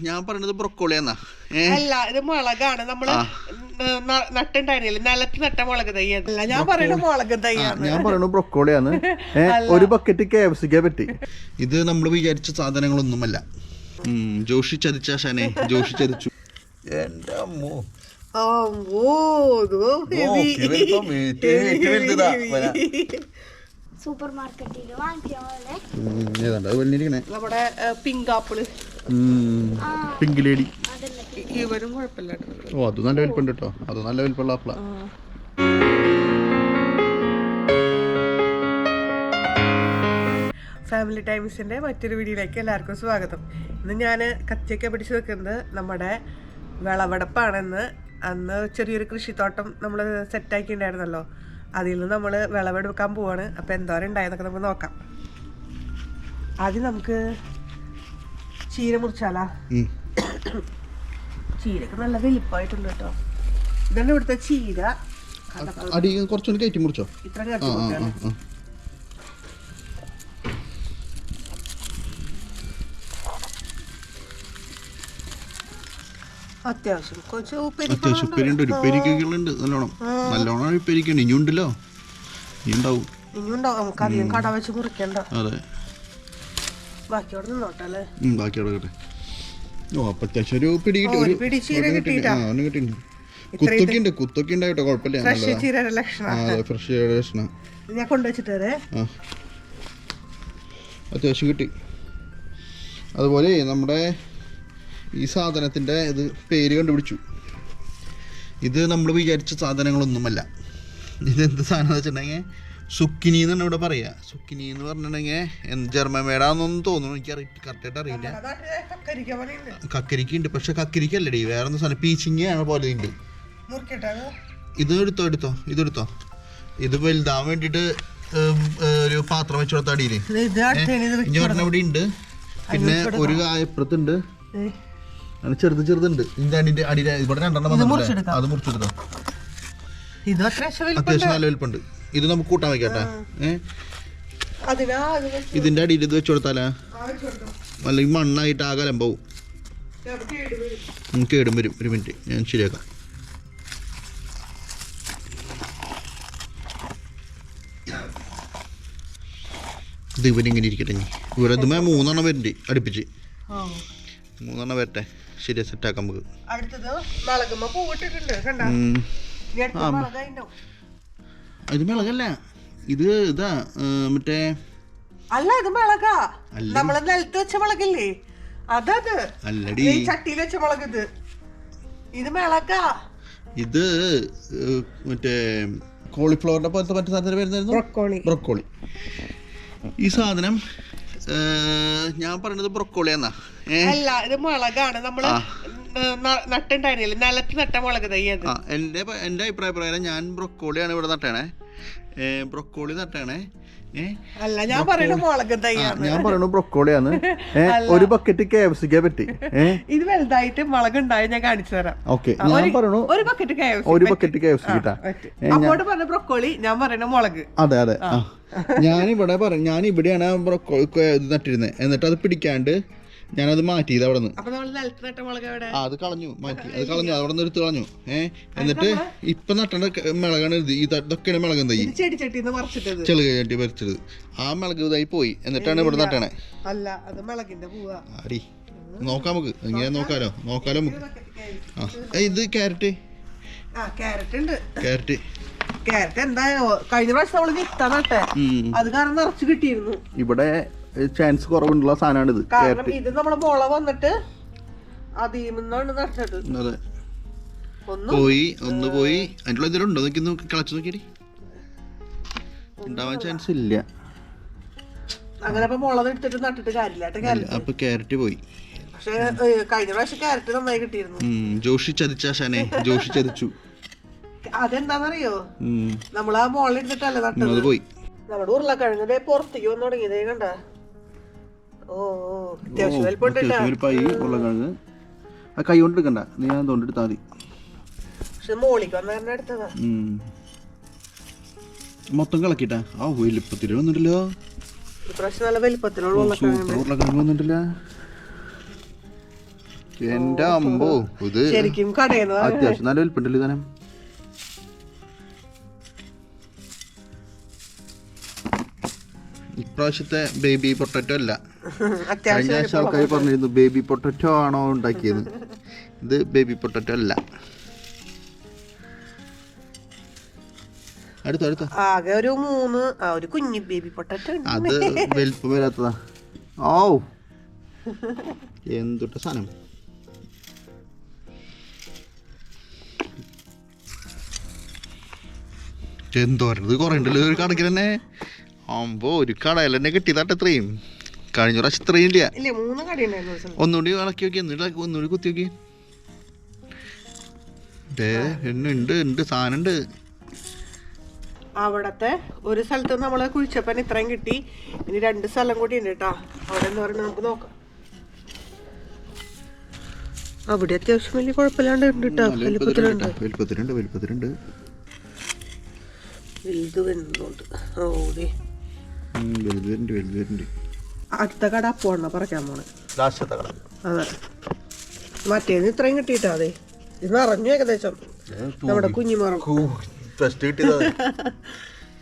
ഞാൻ പറഞ്ഞത് ബ്രൊക്കോളി എന്നാ അല്ല ഇത് മുളകാണ്. നമ്മൾ ന- ന- നട്ടുണ്ടായിരുന്നില്ല? നിലത്ത് നട്ട മുളക് തൈ അല്ല ഞാൻ പറയുന്നത് മുളക് തൈയാണ്. ഞാൻ പറയണു ബ്രൊക്കോളിയാന്ന് ഒരു ബക്കറ്റ് പറ്റി. ഇത് നമ്മൾ വിചാരിച്ച സാധനങ്ങളൊന്നുമല്ല. ജോഷി ചതിച്ച ശനെ ജോഷി ചതിച്ചു. എന്റെ അമ്മോ. സൂപ്പർ മാർക്കറ്റിൽ വാങ്ങിക്കാൻ നമ്മുടെ പിങ്ക് ആപ്പിൾ. പിങ്ക് ലേഡി ഓ അത് നല്ല വലിപ്പുണ്ട് കേട്ടോ. അത് നല്ല വലിപ്പമുള്ള ആപ്പിളാ. ഫാമിലി ടൈംസിന്റെ മറ്റൊരു വീഡിയോയിലേക്ക് എല്ലാവർക്കും സ്വാഗതം. ഇന്ന് ഞാൻ കത്തിയൊക്കെ പിടിച്ചു വെക്കുന്നത് നമ്മുടെ വിളവെടുപ്പാണെന്ന് അന്ന് ചെറിയൊരു കൃഷിത്തോട്ടം നമ്മൾ സെറ്റാക്കിയിട്ടുണ്ടായിരുന്നല്ലോ അതിൽ നിന്ന് നമ്മൾ വിളവെടുക്കാൻ പോവാണ്. അപ്പോൾ എന്തോരം ഉണ്ടായെന്നൊക്കെ നമുക്ക് നോക്കാം. ആദ്യം നമുക്ക് ചീര മുറിച്ചാലാ. ചീരക്ക് നല്ല വലിപ്പമായിട്ടുണ്ട് കേട്ടോ. ഇതാണ് ഇവിടുത്തെ ചീര? അടി കുറച്ചുകൂടി കയറ്റി മുറിച്ചോ? ഇത്ര കയറ്റി അത്യാവശ്യം ഉപ്പേരിണ്ട് ഒരു നല്ലോണം. നല്ലോണം ഇനിയുണ്ടാവും. നമുക്ക് അധികം കട വെച്ച് മുറിക്കണ്ട. അതെ. ബാക്കി അവിടെ നിന്നോട്ടെ അല്ലേ? ബാക്കി അവിടെ കിട്ടെ ഓ അപ്പൊ അത്യാവശ്യം ഒരു പിടി കിട്ടി ഓ, ഒരു ഒരു പിടി ചീര ഒരെണ്ണം കിട്ടിയിട്ടുണ്ട്. കിട്ടിയിട്ടാ? ആ ഒന്ന് കിട്ടിയിട്ടുണ്ട് കുത്തൊക്കെ ഉണ്ട് കുത്തൊക്കെ ഉണ്ടായിട്ടോ കുഴപ്പമില്ല. ഫ്രഷ് ഞാൻ കൊണ്ടുവച്ചിട്ട് വരെ അത്യാവശ്യം കിട്ടി. അതുപോലെ നമ്മുടെ ഈ സാധനത്തിന്റെ ഇത് പേര് കണ്ടുപിടിച്ചു. ഇത് നമ്മൾ വിചാരിച്ച സാധനങ്ങളൊന്നുമല്ല. ഇത് ഇതെന്ത് സാധനം വെച്ചിട്ടുണ്ടെങ്കിൽ സുക്കിനി എന്നാണ് ഇവിടെ പറയുക. സുക്കിനി എന്ന് പറഞ്ഞിട്ടുണ്ടെങ്കിൽ എന്ത് ജർമ്മൻ മേടാന്നൊന്നും തോന്നുന്നു. എനിക്ക് കറക്റ്റായിട്ട് അറിയില്ല. കക്കരിക്ക ഉണ്ട്. പക്ഷെ കക്കരിക്ക അല്ലടി വേറെ ഒന്നും സാധനം പീച്ചിങ്ങയാണ് പോലെ ഉണ്ട്. ഇത് എടുത്തോ എടുത്തോ. ഇത് വലുതാൻ വേണ്ടിയിട്ട് ഉം, ഏ, ഒരു പാത്രം വെച്ച് കൊടുത്ത അടിയിൽ ഇത് ഇത് ഇത് ഇനി ഒരെണ്ണം ഇവിടെ ഉണ്ട്. പിന്നെ ഒരു കായപ്പുറത്തുണ്ട്. ചെറുത് ചെറുതുണ്ട്. ഇതിന്റെ അടിന്റെ അടിയിലെ ഇവിടെ രണ്ടെണ്ണം. അത് മുറിച്ചെടുത്തോ. ഇത് അത്യാവശ്യം നല്ല വലിപ്പമുണ്ട്. ഇത് നമുക്ക് കൂട്ടാൻ വെക്കട്ടെ. ഏ? ഇതിന്റെ അടിയിൽ ഇത് വെച്ചു കൊടുത്താലാ? കൊടുത്തോ. അല്ലെങ്കിൽ മണ്ണായിട്ട് ആകെ ചിലപ്പോ കേട് വരും. ഒരു മിനിറ്റ്. ഞാൻ ശരിയാക്കാം. ഇത് ഇവനിങ്ങനെ ഇരിക്കട്ടെ ഇനി. ഇവരതുമേ മൂന്നെണ്ണം വരുന്നുണ്ട് അടുപ്പിച്ച്. മൂന്നെണ്ണം വരട്ടെ. ശരിയാ സെറ്റാക്കാം നമുക്ക്. അടുത്തത് മുളകുമ്പോ പൂവിട്ടിട്ടുണ്ട്. കണ്ട? ഇത് മിളകല്ല ഇത് ഇതാ മറ്റേ അല്ല ഇത് മിളകാ. നമ്മൾ നിലത്ത് വെച്ച മുളകില്ലേ? അതത്. അല്ലടി. ചട്ടിയിൽ വെച്ച മുളക് ഇത്. ഇത് മിളകാ. ഇത് മറ്റേ കോളിഫ്ലവറിന്റെ പോലത്തെ മറ്റേ സാധനം വരുന്നായിരുന്നു? ബ്രൊക്കോളി. ബ്രൊക്കോളി. ഈ സാധനം ഞാൻ പറഞ്ഞത് ബ്രൊക്കോളി എന്നാ അല്ല ഇത് മുളകാണ്. നമ്മൾ നട്ടുണ്ടായിരുന്നില്ല. നിലത്ത് നട്ട മുളക് തൈ അത്. എന്റെ എന്റെ അഭിപ്രായ പ്രകാരം ഞാൻ ബ്രൊക്കോളിയാണ് ഇവിടെ നട്ടേണേ. ബ്രൊക്കോളി നട്ടണേ. അല്ല ഞാൻ പറയുന്നത് മുളക് തൈയാണ് ഞാൻ പറയണു ബ്രൊക്കോളിയാണ്. ഒരു ബക്കറ്റ് കെ എഫ് സിക്ക് പറ്റി. ഇത് വലുതായിട്ട് മുളക് ഉണ്ടായി ഞാൻ കാണിച്ചു തരാം. ഓക്കെ ഞാൻ പറയണു ഒരു ബക്കറ്റ് KFC ഒരു ബക്കറ്റ് കെ എഫ് സി കിട്ടാ. അങ്ങോട്ട് പറഞ്ഞ ബ്രൊക്കോളി ഞാൻ പറയണ മുളക്. അതെ അതെ. ഞാനിവിടെ പറഞ്ഞു ഞാൻ ഇവിടെയാണ് ബ്രൊക്കോളി നട്ടിരുന്നത് എന്നിട്ട് അത് പിടിക്കാണ്ട് ഞാനത് മാറ്റിയത് അവിടെ നിന്ന് അത് കളഞ്ഞു മാറ്റി. അത് കളഞ്ഞു അവിടെ നിന്ന് എടുത്ത് കളഞ്ഞു. ഏ എന്നിട്ട് ഇപ്പൊ നട്ടേണ്ട മിളകാണ് എഴുതി ഇതൊക്കെയാണ് മിളക് തൈ ചെളുക ചട്ടി പറിച്ചത്. ആ മിളക് ഇതായി പോയി. എന്നിട്ടാണ് ഇവിടെ നട്ടണേ. അല്ല അത് മിളകിന്റെ പൂവാ. ആടി നോക്കാം നമുക്ക്. എങ്ങനെ നോക്കാലോ. നോക്കാലോ നമുക്ക്. ആ ഇത് ക്യാരറ്റ്. Carrot carrot. എന്തായോ കഴിഞ്ഞ പ്രാവശ്യം നമ്മൾ വിത്ത നട്ടെ. അത് കാരണം നിറച്ച് കിട്ടിയിരുന്നു. ഇവിടെ ചാൻസ് കുറവുള്ള സാധനമാണ് ഇത് കാരണം ഇത് നമ്മളെ മുള വന്നിട്ട് നട്ടത് അതെ. പോയി ഒന്ന് പോയി. അതിനുള്ള ഇതിലുണ്ടോ നോക്കി നോക്കി കളച്ചു നോക്കിയടി. ഉണ്ടാവാൻ ചാൻസ് ഇല്ല. അങ്ങനെ ഇപ്പൊ മുളക് എടുത്തിട്ട് നട്ടിട്ട് കാര്യമില്ല. കേട്ടോ ക്യാരറ്റ് അപ്പൊ ക്യാരറ്റ് പോയി. പക്ഷേ കഴിഞ്ഞ പ്രാവശ്യം ക്യാരറ്റ് നന്നായി കിട്ടിയിരുന്നു. ഉം, ജോഷി ചതിച്ച ഷനെ. ജോഷി ചതിച്ചു. അതെന്താന്നറിയോ ഉം, നമ്മൾ ആ മുള എടുത്തിട്ടല്ലേ നട്ടത്. പോയി. നമ്മുടെ ഉരുളക്കിഴങ്ങ് പുറത്തേക്ക് വന്നു തുടങ്ങിയതേ കണ്ട? അത്യാവശ്യം വലിപ്പം അത്യാവശ്യം ഒരു പൈ ഉരുളക്കിഴങ്ങ് ആ കൈ കൊണ്ട് എടുക്കണ്ട നീ ഞാൻ തൊണ്ട് എടുത്താൽ മതി. പക്ഷെ മോളിക്ക് വന്ന എടുത്തതാ. മൊത്തം കളക്കിട്ടാ ആ വലിപ്പത്തിൽ വന്നിട്ടില്ലോ. ഇപ്രാവശ്യം നല്ല വലിപ്പത്തിലുള്ള ഉരുളക്കിഴങ്ങ് സൂപ്പർ ഉരുളക്കിഴങ്ങ് വന്നിട്ടില്ല. എന്റെ അമ്പോ ഇത് ശരിക്കും അത്യാവശ്യം നല്ല വലിപ്പുണ്ടല്ലോ ഇതാനം ഇപ്രാവശ്യത്തെ ബേബി പൊട്ടറ്റോ അല്ല. കഴിഞ്ഞ ആഴ്ച ആൾക്കാർ പറഞ്ഞിരുന്നു ബേബി പൊട്ടറ്റോ ആണോ ഉണ്ടാക്കിയത്? ഇത് ബേബി പൊട്ടറ്റോ അല്ല. അടുത്ത അടുത്ത? ആകെ ഒരു മൂന്ന് ഒരു കുഞ്ഞു ബേബി പൊട്ടറ്റോ അത് വലിപ്പം വരാത്തതാ. ഓ എന്തുട്ട സാധനം. എന്തോരത് കുറേ ഉണ്ടല്ലോ ഒരു കണക്കിന് തന്നെ. ആകുമ്പോ ഒരു കടയിൽ കിട്ടിയതാട്ട് ഇത്രയും കഴിഞ്ഞ പ്രാവശ്യം ഇത്രയും ഇല്ല. ഒന്നുകൂടി ഇളക്കി നോക്കി എന്നിട്ട് ഒന്നുകൂടി കുത്തി നോക്കി എന്നെ ഉണ്ട് സാധനം ഉണ്ട്. അവിടത്തെ ഒരു സ്ഥലത്ത് നമ്മളെ കുഴിച്ചപ്പൻ ഇത്രയും കിട്ടി. ഇനി രണ്ട് സ്ഥലം കൂടി ഉണ്ട് കേട്ടോ. അവിടെ എന്ന് പറഞ്ഞാൽ നമുക്ക് നോക്കാം. അവിടെ അത്യാവശ്യം വലിയ കുഴപ്പമില്ലാണ്ട് ഉണ്ട് കേട്ടോ. വലുപ്പത്തിലുണ്ട്. വലുപ്പത്തിലുണ്ട് വലുത് വരുന്നുണ്ട്. ഓടി വലുത് വരുന്നുണ്ട് വലുത് വരുന്നുണ്ട് അടുത്ത കട അപ്പോണ്ണ പറക്കാൻ പോണെ. ലാസ്റ്റത്തെ കട. അതെ. മറ്റേന്ന് ഇത്രയും കിട്ടിയിട്ടാ അതെ ഇത് നിറഞ്ഞു ഏകദേശം. നമ്മുടെ കുഞ്ഞിമറം.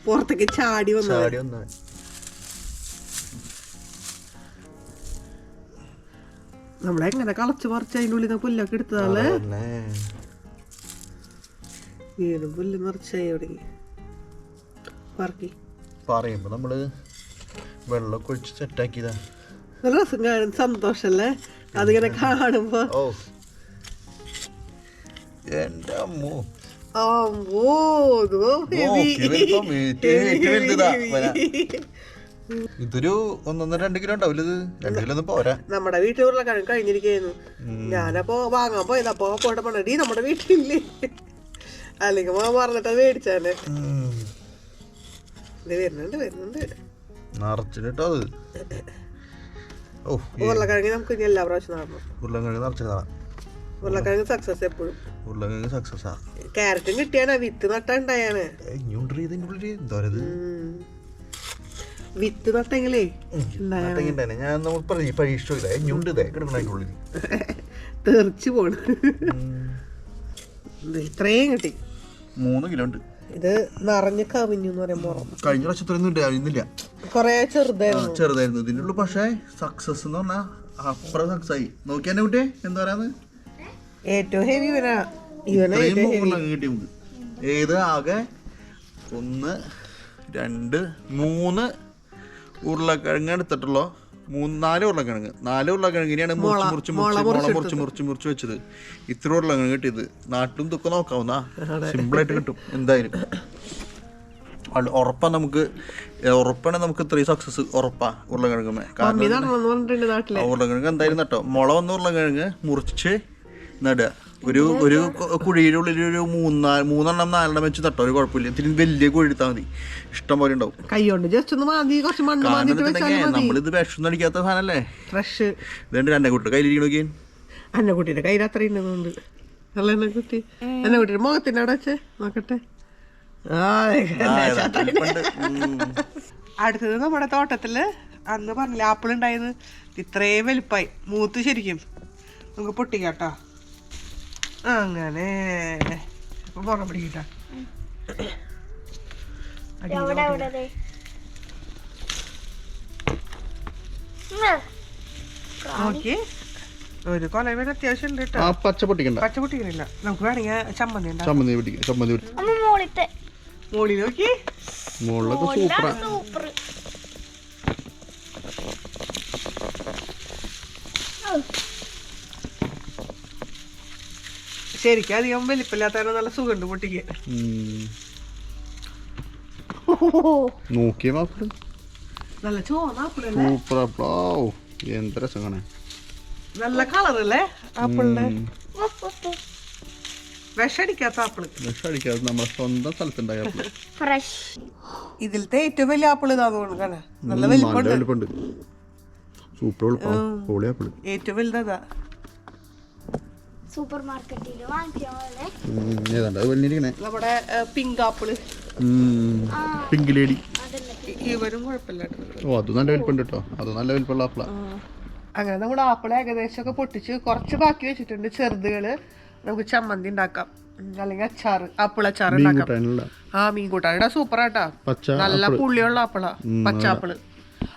പുറത്തേക്ക് ചാടി വന്നു ചാടി വന്ന നമ്മളെങ്ങനെ കളച്ച് പറിച്ച് അതിന്റെ ഉള്ളിൽ നിന്ന് പുല്ലൊക്കെ എടുത്തതാൾ വീണ്ടും പുല്ല് നിറച്ചായി തുടങ്ങി. പറക്കി. പറയുമ്പോ നമ്മൾ വെള്ളമൊക്കെ ഒഴിച്ച് സെറ്റാക്കിയതാ നല്ല രസം കാണും സന്തോഷല്ലേ? അതിങ്ങനെ കാണുമ്പോ. എന്റെ അമ്മോ. ഇതൊരു ഒന്നൊന്നര രണ്ട് കിലോ ഉണ്ടാവില്ല ഇത്? രണ്ട് കിലോ ഒന്നും പോരാ. നമ്മുടെ വീട്ടിൽ ഉരുളക്കിഴങ്ങ് കഴിഞ്ഞിരിക്കുന്നു. ഞാനപ്പോ വാങ്ങാൻ പോയത്. അപ്പൊ പോയിട്ട് പണടി നമ്മുടെ വീട്ടിലില്ലേ? അല്ലെങ്കിൽ മാ പറഞ്ഞിട്ട് മേടിച്ചാനെ. ഉം. ഇത് വരുന്നുണ്ട് വരുന്നുണ്ട്. നിറച്ചിട്ടോ അത് ഓ ഉരുളക്കിഴങ്ങ് നമുക്ക് ഇനി എല്ലാ പ്രാവശ്യം നടന്നു. ഉരുളക്കിഴങ്ങ് നിറച്ചതാ ഉരുളക്കിഴങ്ങ് സക്സസ് എപ്പോഴും. ഉരുളക്കിഴങ്ങ് സക്സസ് ആ. ക്യാരറ്റും കിട്ടിയാണ് വിത്ത് നട്ടുണ്ടായാണ് ഇങ്ങോട്ട് ഇതിന്റെ ഉള്ളിൽ എന്തോരത് വിത്ത് നട്ടെങ്കിലേ ഞാൻ നമ്മൾ പരീക്ഷിച്ചില്ല തെറിച്ചു പോണ്. ഇത്രയും കിട്ടി. മൂന്ന് കിലോ ഉണ്ട്. ഇത് നിറഞ്ഞ് കവിഞ്ഞു എന്ന് പറയാൻ കഴിഞ്ഞ പ്രാവശ്യം ഇത്രയൊന്നും ഉണ്ടായിരുന്നില്ല ചെറുതായിരുന്നു. ഇതിന്റെ പക്ഷേ സക്സസ് എന്ന് പറഞ്ഞാൽ അപ്പുറം സക്സസ് ആയി. നോക്കിയാ എന്നെ കുട്ടിയെ? എന്താ പറയാന്ന്? ഏറ്റവും ഹെവി ഉരുളക്കിഴങ്ങ് കിട്ടി നമുക്ക്. ഏത്? ആകെ ഒന്ന് രണ്ട് മൂന്ന് ഉരുളക്കിഴങ്ങ് എടുത്തിട്ടുള്ളൂ? മൂന്ന് നാല് ഉരുളക്കിഴങ്ങ്. നാല് ഉരുളക്കിഴങ്ങിനെയാണ് മുറിച്ച് മുറിച്ച് മുറിച്ച് മുള മുറിച്ച് മുറിച്ച് മുറിച്ച് വെച്ചത്. ഇത്ര ഉരുളക്കിഴങ്ങ് കിട്ടിയത്. നാട്ടിലും ഇതൊക്കെ നോക്കാവുന്ന. സിമ്പിളായിട്ട് കിട്ടും. എന്തായാലും. ഉറപ്പാ നമുക്ക് ഉറപ്പാണ് നമുക്ക് ഇത്രയും സക്സസ് ഉറപ്പാ ഉരുളക്കിഴങ്ങുമേ കാരണം ഉരുളക്കിഴങ്ങ് എന്തായാലും നട്ടോ മുള വന്ന ഉരുളക്കിഴങ്ങ് മുറിച്ച് നടുക. ഒരു ഒരു കുഴിയുടെ ഉള്ളിൽ ഒരു മൂന്നാൽ മൂന്നെണ്ണം നാലെണ്ണം വെച്ച് തട്ടോ ഒരു കുഴപ്പമില്ല. ഇത്തിരി വലിയ കുഴി എടുത്താൽ മതി. ഇഷ്ടം പോലെ ഉണ്ടാവും. കൈ കൊണ്ട് ജസ്റ്റ് ഒന്ന് മാന്തി കുറച്ച് മണ്ണ് കാരണം വെച്ചാൽ മതി. നമ്മളിത് വിഷം അടിക്കാത്ത സാധനല്ലേ? ഫ്രഷ് ഇതുണ്ട് രണ്ടേ കൂട്ട് കയ്യിലിരിക്കണോക്കി അന്നക്കുട്ടിയുടെ കയ്യിൽ അത്ര ഉണ്ടെന്നുണ്ട് നല്ല എണ്ണക്കുട്ടി അന്നക്കുട്ടിയുടെ മുഖത്തിന്റെ അവിടെ വെച്ച് നോക്കട്ടെ. അടുത്തത് നമ്മുടെ തോട്ടത്തിൽ അന്ന് പറഞ്ഞില്ല ആപ്പിൾ ഉണ്ടായത് ഇത്രയും വലുപ്പായി. മൂത്ത് ശരിക്കും. നമുക്ക് പൊട്ടിക്കാട്ടോ. അങ്ങനെ. ഇപ്പൊ പുറം പിടിക്കട്ടാ. നോക്കി. ഒരു കൊല വീട് അത്യാവശ്യം ഉണ്ട് കേട്ടോ. പച്ച പൊട്ടിക്കണ്ട. പച്ച പൊട്ടിക്കണില്ല. നമുക്ക് വേണമെങ്കിൽ ചമ്മന്തി ഉണ്ടാവും ചമ്മന്തി ചമ്മന്തി പൊട്ടി അമ്മ മോളിത്തെ. മോളി നോക്കി. മുകളിലൊക്കെ സൂപ്പറാ. സൂപ്പർ. ശരിക്കും അധികം വലിപ്പില്ലാത്തവരെ നല്ല സുഖമുണ്ട് പൊട്ടിക്കാൻ. നോക്കിയ മാപ്പിൾ. നല്ല ചോന്ന സൂപ്പർ ആപ്പിളോ. എന്ത് രസം നല്ല കളറല്ലേ ആപ്പിളിന്റെ? വിഷടിക്കാത്ത ആപ്പിൾ. നമ്മുടെ സ്വന്തം സ്ഥലത്തുണ്ടായ ആപ്പിൾ. ഫ്രഷ് ഇതിലത്തെ ഏറ്റവും വലിയ ആപ്പിൾ കാണാൻ നല്ല വലിപ്പമുണ്ട്. സൂപ്പർ പൊളി ആപ്പിൾ. ഏറ്റവും വലുതാ സൂപ്പർ മാർക്കറ്റിൽ വാങ്ങിക്കാൻ നമ്മുടെ പിങ്ക് ആപ്പിൾ. പിങ്ക് ലേഡി ഇവരും കുഴപ്പമില്ല ഓ അത് നല്ല വലിപ്പുണ്ട് കേട്ടോ. അത് നല്ല വലിപ്പമുള്ള ആപ്പിളാ. അങ്ങനെ നമ്മൾ ആപ്പിൾ ഏകദേശം ഒക്കെ പൊട്ടിച്ച് കുറച്ച് ബാക്കി വെച്ചിട്ടുണ്ട് ചെറുതുകൾ. നമുക്ക് ചമ്മന്തി ഉണ്ടാക്കാം. അല്ലെങ്കിൽ അച്ചാർ ആപ്പിൾ അച്ചാർ ഉണ്ടാക്കാം. ആ മീൻ കൂട്ടാൻ. സൂപ്പർ ആട്ടാ. പച്ച നല്ല പുള്ളിയുള്ള ആപ്പിളാ. പച്ചാപ്പിൾ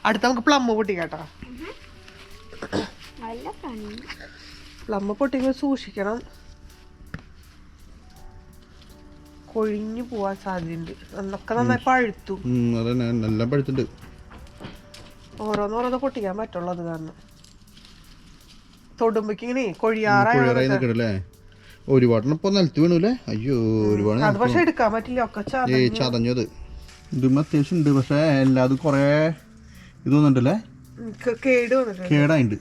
അടുത്ത നമുക്ക് പ്ലമ്മ് പൊട്ടിക്കാട്ടാ. പ്ലമ്മ് പൊട്ടിക്കുമ്പോൾ സൂക്ഷിക്കണം. കൊഴിഞ്ഞു പോവാൻ സാധ്യതയുണ്ട്. അന്നൊക്കെ നന്നായി പഴുത്തു. നല്ല പഴുത്തുണ്ട് ഓരോന്നോരോന്ന് പൊട്ടിക്കാൻ പറ്റുള്ളൂ അത് കാരണം. തൊടുമ്പോക്കിങ്ങനെ കൊഴിയാറായി കൊഴിയാറായ കുഴിയറായി നിൽക്കണല്ലേ ഒരുപാടെണ്ണം ഇപ്പൊ നിലത്ത് വീണൂലേ അയ്യോ ഒരുപാട് ഏ ചതഞ്ഞത്. ഇതും അത്യാവശ്യം ഉണ്ട് പക്ഷേ എല്ലാതും കുറേ ഇത് വന്നിട്ടല്ലേ കേടായിണ്ട്.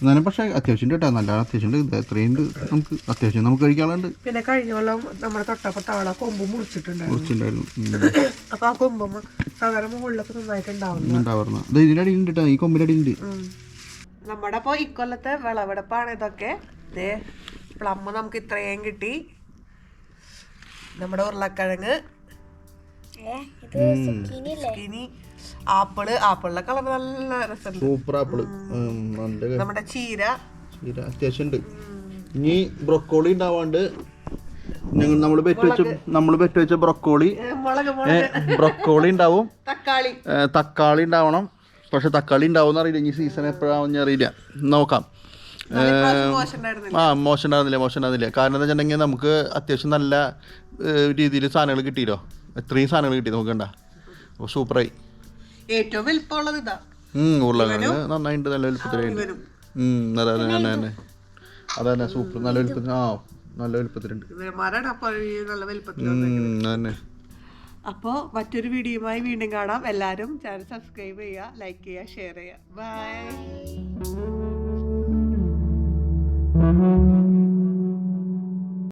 എന്നാലും പക്ഷേ അത്യാവശ്യം കേട്ടോ നല്ല അത്യാവശ്യം ഉണ്ട് ഇത് എത്രയും ഉണ്ട് നമുക്ക് അത്യാവശ്യം നമുക്ക് കഴിക്കാനുണ്ട് പിന്നെ കഴിഞ്ഞ കൊല്ലം നമ്മുടെ തൊട്ടപ്പുറത്ത് ആളെ കൊമ്പ് മുറിച്ചിട്ടുണ്ടായിരുന്നു. അപ്പൊ ആ കൊമ്പ് സാധാരണ മുകളിലൊക്കെ നന്നായിട്ട് ഉണ്ടാവുന്നു ഉണ്ടാവുന്ന ഇത് ഇതിന്റെ അടിയിലുണ്ട് ഈ കൊമ്പിന്റെ അടിയിലുണ്ട്. നമ്മുടെ അപ്പൊ ഇക്കൊല്ലത്തെ വിളവെടുപ്പാണ് ഇതൊക്കെ. ഇതേ പ്ലമ്മ് നമുക്ക് ഇത്രയും കിട്ടി. നമ്മുടെ ഉരുളക്കിഴങ്ങ്. ഇനി ആപ്പിൾ. ആപ്പിളിലെ കളർ നല്ല രസമുണ്ട്. Super apple. നല്ല നമ്മുടെ ചീര. ചീര അത്യാവശ്യം ഉണ്ട്. ഇനി ബ്രൊക്കോളി ഉണ്ടാവാണ്ട് ഞങ്ങൾ നമ്മൾ വെച്ച നമ്മൾ വെച്ച ബ്രൊക്കോളി. ബ്രൊക്കോളി ഉണ്ടാവും. തക്കാളി. തക്കാളി ഉണ്ടാവണം. പക്ഷെ തക്കാളി ഉണ്ടാവും അറിയില്ല. ഇനി സീസൺ എപ്പോഴാണെന്ന് അറിയില്ല. നോക്കാം. ആ മോശം ഉണ്ടായിരുന്നില്ല മോശം ഉണ്ടായിരുന്നില്ല കാരണം എന്താ വെച്ചിട്ടുണ്ടെങ്കിൽ നമുക്ക് അത്യാവശ്യം നല്ല രീതിയിൽ സാധനങ്ങൾ കിട്ടിയല്ലോ. എത്രയും സാധനങ്ങൾ കിട്ടി നോക്കണ്ട അപ്പോൾ സൂപ്പറായി. ഏറ്റവും വലിപ്പമുള്ളത് ഇതാ. ഉം, ഉരുളക്കിഴങ്ങ് നന്നായിട്ടുണ്ട് നല്ല വലുപ്പത്തിലുണ്ട് അതെ അതെ തന്നെ തന്നെ. അതന്നെ സൂപ്പർ. നല്ല വലുപ്പത്തിൽ ആ നല്ല വലുപ്പത്തിലുണ്ട്. ഇവന്മാരാണ് അപ്പോൾ മറ്റൊരു വീഡിയോയുമായി വീണ്ടും കാണാം. എല്ലാവരും ചാനൽ സബ്സ്ക്രൈബ് ചെയ്യുക ലൈക്ക് ചെയ്യുക ഷെയർ ചെയ്യുക. ബൈ